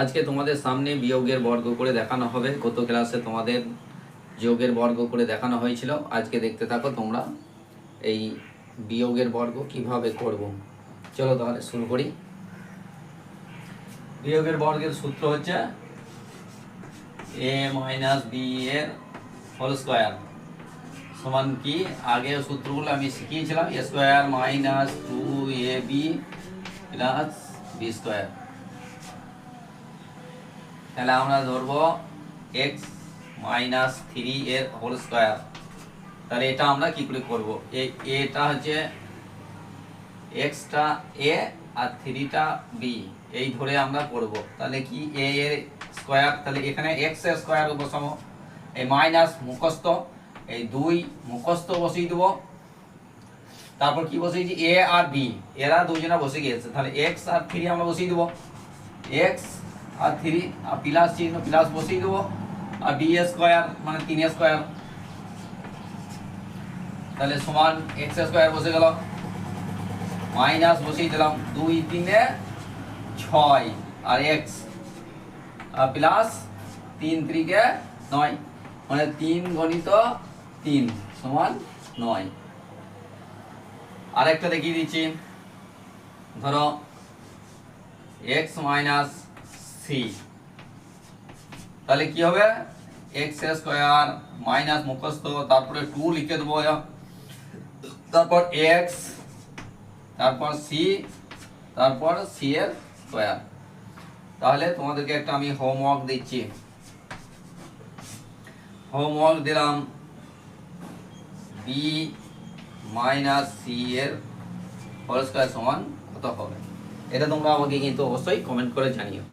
আজকে তোমাদের সামনে বিয়োগের বর্গ করে দেখানো হবে। গত ক্লাসে তোমাদের যোগের বর্গ করে দেখানো হয়েছিল। আজকে দেখতে থাকো তোমরা এই বিয়োগের বর্গ কীভাবে করব। চলো তাহলে শুরু করি। বিয়োগের বর্গের সূত্র হচ্ছে এ মাইনাস বি এর হোল স্কোয়ার সমান কি? আগে সূত্রগুলো আমি শিখিয়েছিলাম। A square minus two a b plus b square তাহলে আমরা ধরবো এক্স মাইনাস থ্রি এর হোল স্কোয়ার তাহলে এটা আমরা কি করে করব? এটা হচ্ছে এক্সটা এ আর থ্রিটা বি এই ধরে আমরা করব। তাহলে কি এ এর স্কোয়ার তাহলে এখানে এক্সের স্কোয়ার বসাবো। এই মাইনাস মুখস্থ, এই দুই মুখস্থ বসিয়ে দেবো। তারপর কি বসিয়েছি এ আর বি এরা দুজনা বসে গিয়েছে। তাহলে এক্স আর থ্রি আমরা বসিয়ে দেবো। এক্স আর থ্রি আর প্লাস চিহ্ন প্লাস বসিয়ে দেবো। আর বি স্কোয়ার মানে তিন স্কোয়ার তাহলে সমান এক্স স্কোয়ার বসে গেল। মাইনাস বসিয়ে দিলাম দুই তিনে ছয়, আর এক্স আর প্লাস তিন ত্রিকে নয়। মানে তিন গণিত তিন সমান নয়। আরেকটা দেখিয়ে দিচ্ছি। ধরো এক্স মাইনাস সি তাহলে কি হবে? এক্স স্কোয়ার মাইনাস মুখস্থ, তারপরে টু লিখে দেবো তারপর এক্স তারপর সি তারপর সি এর স্কোয়ার তাহলে তোমাদেরকে একটা আমি হোমওয়ার্ক দিচ্ছি। হোমওয়ার্ক দিলাম বি মাইনাস সি এর হোল স্কোয়ার সমান কত হবে? এটা তোমরা আমাকে কিন্তু অবশ্যই কমেন্ট করে জানিও।